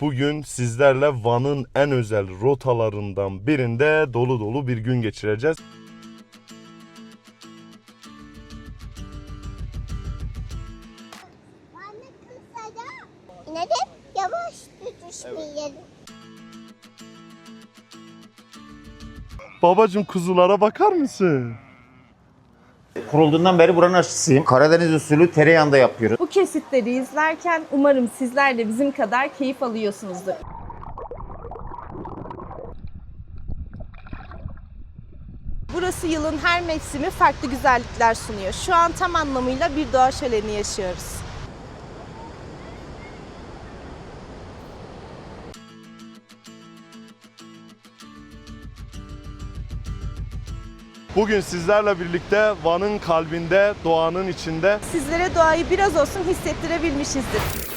Bugün sizlerle Van'ın en özel rotalarından birinde dolu dolu bir gün geçireceğiz. İnelim. Babacım kuzulara bakar mısın? Kurulduğundan beri buranın aşçısıyım. Karadeniz usulü tereyağında yapıyoruz. Bu kesitleri izlerken umarım sizler de bizim kadar keyif alıyorsunuzdur. Burası yılın her mevsimi farklı güzellikler sunuyor. Şu an tam anlamıyla bir doğa şöleni yaşıyoruz. Bugün sizlerle birlikte Van'ın kalbinde, doğanın içinde Sizlere doğayı biraz olsun hissettirebilmişizdir.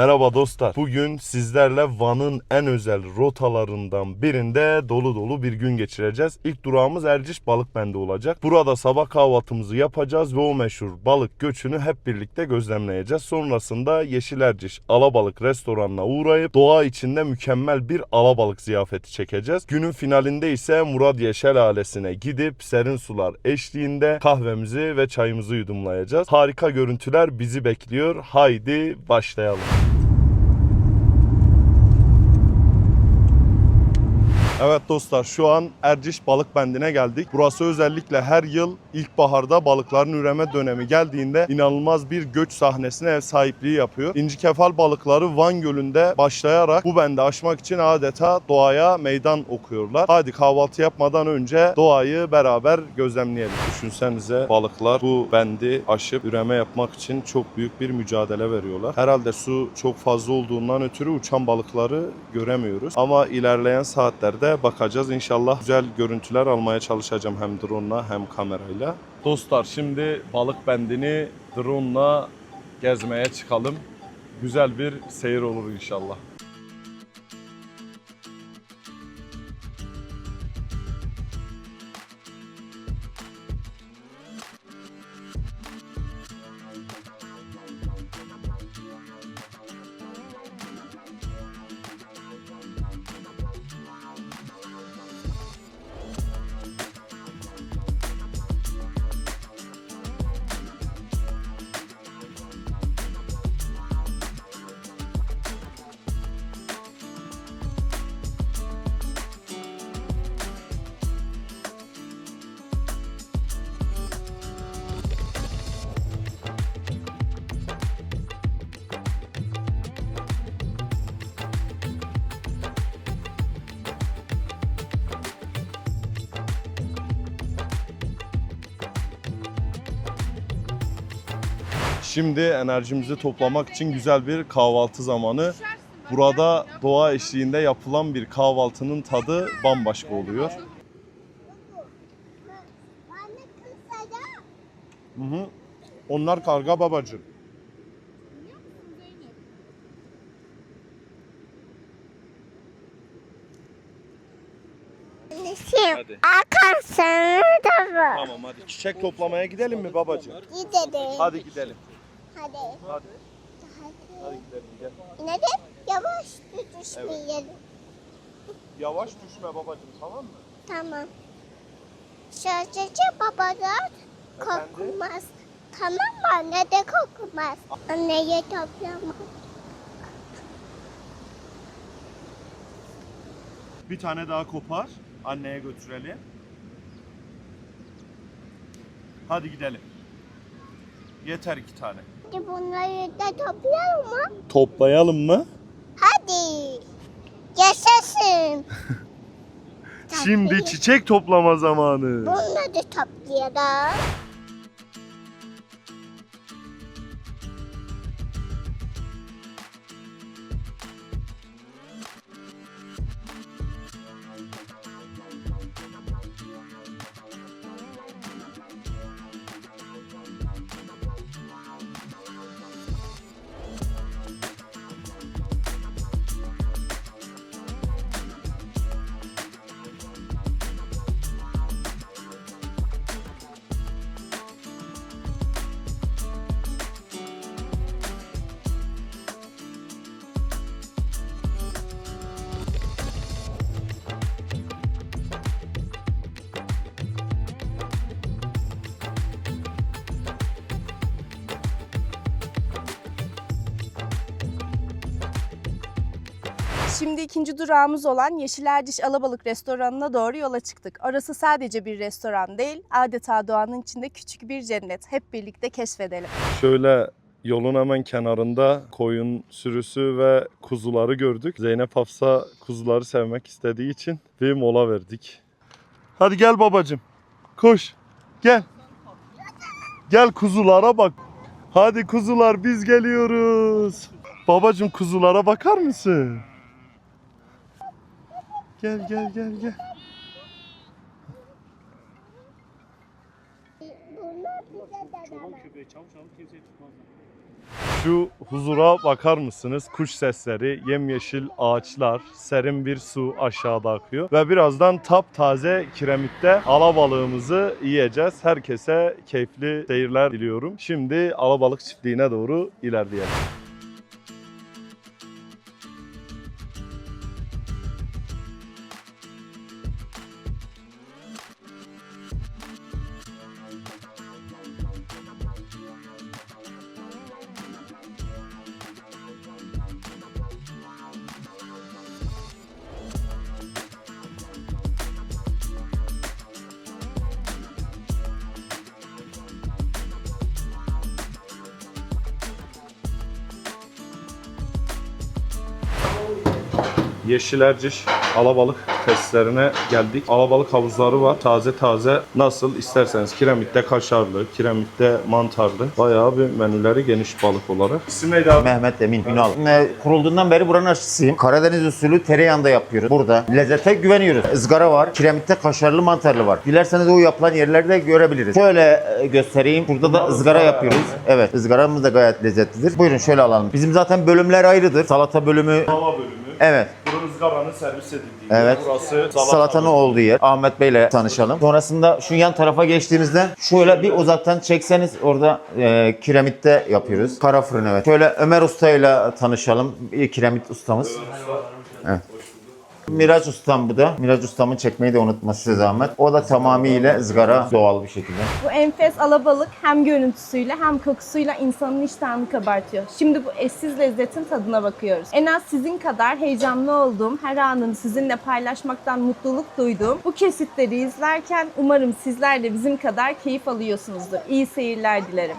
Merhaba dostlar. Bugün sizlerle Van'ın en özel rotalarından birinde dolu dolu bir gün geçireceğiz. İlk durağımız Erciş Balıkbendi olacak. Burada sabah kahvaltımızı yapacağız ve o meşhur balık göçünü hep birlikte gözlemleyeceğiz. Sonrasında Yeşil Erciş Alabalık restoranına uğrayıp doğa içinde mükemmel bir alabalık ziyafeti çekeceğiz. Günün finalinde ise Muradiye Şelalesi'ne gidip serin sular eşliğinde kahvemizi ve çayımızı yudumlayacağız. Harika görüntüler bizi bekliyor. Haydi başlayalım. Evet dostlar şu an Erciş Balık Bendi'ne geldik. Burası özellikle her yıl ilkbaharda balıkların üreme dönemi geldiğinde inanılmaz bir göç sahnesine ev sahipliği yapıyor. İnci kefal balıkları Van Gölü'nde başlayarak bu bendi aşmak için adeta doğaya meydan okuyorlar. Hadi kahvaltı yapmadan önce doğayı beraber gözlemleyelim. Düşünsenize balıklar bu bendi aşıp üreme yapmak için çok büyük bir mücadele veriyorlar. Herhalde su çok fazla olduğundan ötürü uçan balıkları göremiyoruz. Ama ilerleyen saatlerde bakacağız. İnşallah güzel görüntüler almaya çalışacağım hem drone'la hem kamerayla. Dostlar şimdi balık bendini drone'la gezmeye çıkalım. Güzel bir seyir olur inşallah. Şimdi enerjimizi toplamak için güzel bir kahvaltı zamanı. Burada doğa eşliğinde yapılan bir kahvaltının tadı bambaşka oluyor. Hı hı. Onlar karga babacığım. Hadi. akarsın da var. Tamam hadi çiçek toplamaya gidelim mi babacığım? Gidelim. Hadi gidelim. Hadi. Hadi. Hadi. Gidelim gel. İnelim yavaş düşmeyelim. Yavaş düşme babacığım tamam mı? Tamam. Sadece babalar Efendim? korkmaz. Tamam mı? Anne de korkmaz. Anneye toplamaz. Bir tane daha kopar. Anneye götürelim. Hadi gidelim. Yeter iki tane. Hadi bunları da toplayalım mı? Toplayalım mı? Hadi. Yaşasın. Şimdi çiçek toplama zamanı. Bunları da toplayalım. Şimdi ikinci durağımız olan Yeşil Erciş Alabalık restoranına doğru yola çıktık. Orası sadece bir restoran değil, adeta doğanın içinde küçük bir cennet. Hep birlikte keşfedelim. Şöyle yolun hemen kenarında koyun sürüsü ve kuzuları gördük. Zeynep Hafsa kuzuları sevmek istediği için bir mola verdik. Hadi gel babacım. Koş. Gel. Gel kuzulara bak. Hadi kuzular biz geliyoruz. Babacım kuzulara bakar mısın? Gel gel gel gel. Şu huzura bakar mısınız? Kuş sesleri, yemyeşil ağaçlar, serin bir su aşağıda akıyor. Ve birazdan taptaze kiremitte alabalığımızı yiyeceğiz. Herkese keyifli seyirler diliyorum. Şimdi alabalık çiftliğine doğru ilerleyelim. Yeşilerciş alabalık tesislerine geldik. Alabalık havuzları var. Taze taze nasıl isterseniz kiremitte kaşarlı, kiremitte mantarlı. Bayağı bir menüleri geniş balık olarak. İsim neydi abi? Mehmet Emin Ünal. Ve kurulduğundan beri buranın aşçısıyım. Karadeniz usulü tereyağında yapıyoruz. Burada lezzete güveniyoruz. Izgara var. Kiremitte kaşarlı mantarlı var. Dilerseniz o yapılan yerlerde görebiliriz. Şöyle e, göstereyim. Burada da ızgara yapıyoruz. Evet ızgaramız da gayet lezzetlidir. Buyurun şöyle alalım. Bizim zaten bölümler ayrıdır. Salata bölümü. Hava bölümü. Evet. Burası ızgaranın servis edildiği. Evet. Burası Salatanın olduğu yer. Ahmet Bey'le tanışalım. Sonrasında şu yan tarafa geçtiğinizde şöyle bir uzaktan çekseniz orada e, kiremitte yapıyoruz. Kara fırın evet. Şöyle Ömer Usta'yla tanışalım. Bir kiremit ustamız. Evet. Miraç Ustam bu da. Miraç Ustam'ın çekmeyi de unutma size zahmet. O da tamamıyla ızgara doğal bir şekilde. Bu enfes alabalık hem görüntüsüyle hem kokusuyla insanın iştahını kabartıyor. Şimdi bu eşsiz lezzetin tadına bakıyoruz. En az sizin kadar heyecanlı olduğum, her anını sizinle paylaşmaktan mutluluk duyduğum bu kesitleri izlerken umarım sizler de bizim kadar keyif alıyorsunuzdur. İyi seyirler dilerim.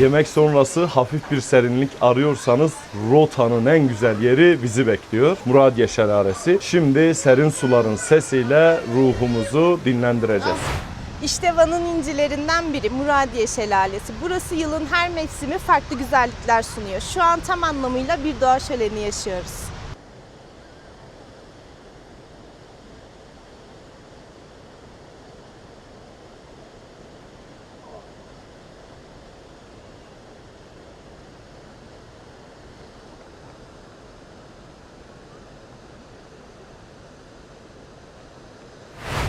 Yemek sonrası hafif bir serinlik arıyorsanız rotanın en güzel yeri bizi bekliyor. Muradiye Şelalesi. Şimdi serin suların sesiyle ruhumuzu dinlendireceğiz. İşte Van'ın incilerinden biri Muradiye Şelalesi. Burası yılın her mevsimi farklı güzellikler sunuyor. Şu an tam anlamıyla bir doğa şöleni yaşıyoruz.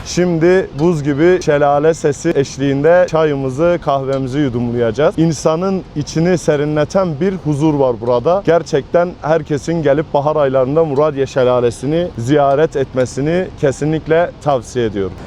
Şimdi buz gibi şelale sesi eşliğinde çayımızı, kahvemizi yudumlayacağız. İnsanın içini serinleten bir huzur var burada. Gerçekten herkesin gelip bahar aylarında Muradiye Şelalesi'ni ziyaret etmesini kesinlikle tavsiye ediyorum.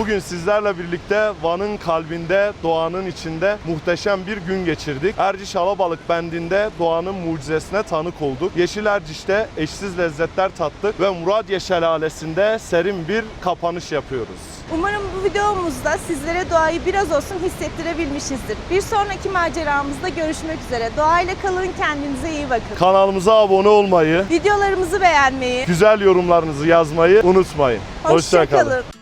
Bugün sizlerle birlikte Van'ın kalbinde, doğanın içinde muhteşem bir gün geçirdik. Erciş Alabalık bendinde doğanın mucizesine tanık olduk. Yeşil Erciş'te eşsiz lezzetler tattık ve Muradye Şelalesi'nde serin bir kapanış yapıyoruz. Umarım bu videomuzda sizlere doğayı biraz olsun hissettirebilmişizdir. Bir sonraki maceramızda görüşmek üzere. Doğayla kalın, kendinize iyi bakın. Kanalımıza abone olmayı, Videolarımızı beğenmeyi, güzel yorumlarınızı yazmayı unutmayın. Hoşça kalın. hoşçakalın.